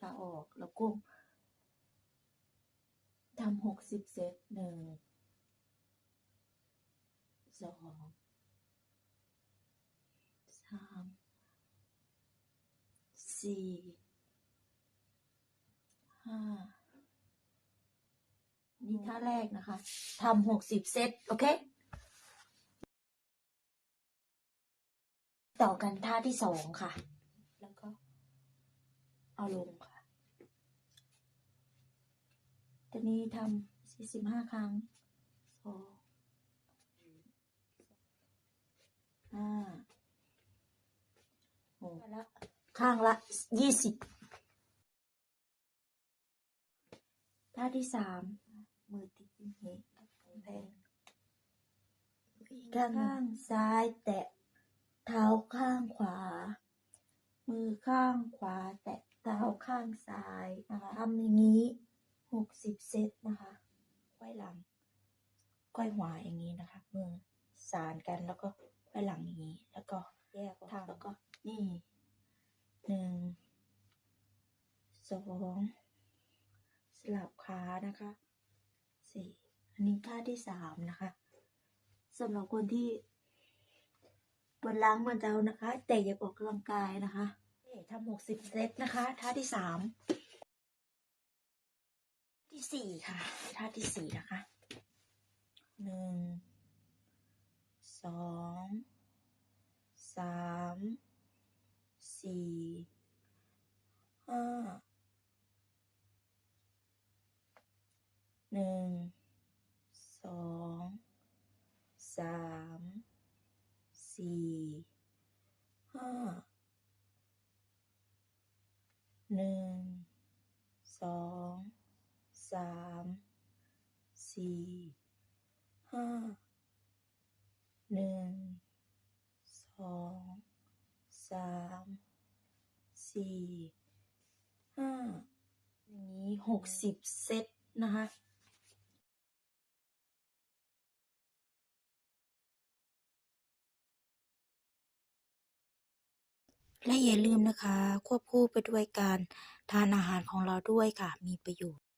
ขาออก แล้วก็ทำหกสิบเซตหนึ่งสองสามสี่ห้านี่ท่าแรกนะคะทำหกสิบเซตโอเค ต่อกันท่าที่สองค่ะ ลงค่ะ ตอนนี้ทำสี่สิบห้าครั้งสองห้าหกละข้างละยี่สิบท่าที่สามมือติดที่เหตุแพงข้างซ้ายแตะเท้าข้างขวา มือข้างขวาแตะ เท้าข้างซ้ายนะคะทำอย่างนี้หกสิบเซตนะคะไขว้หลังไขว้หัวอย่างนี้นะคะมือสานกันแล้วก็ไขว้หลังอย่างนี้ แล้วก็แยกทางแล้วก็นี่หนึ่งสองสลับขานะคะสี่อันนี้ท่าที่สามนะคะสำหรับคนที่ปวดหล้างมันเจ้านะคะ แต่อยากออกกำลังกายนะคะนี่ ทำหกสิบเซตนะคะท่าที่สามที่สี่ค่ะท่าที่สี่นะคะหนึ่งสองสามสี่ห้าหนึ่งสองสามสี่ห้า หนึ่งสองสามสี่ห้าหนึ่งสองสามสี่ห้าอย่างนี้หกสิบเซตนะคะ และอย่าลืมนะคะ ควบคู่ไปด้วยการทานอาหารของเราด้วยค่ะ มีประโยชน์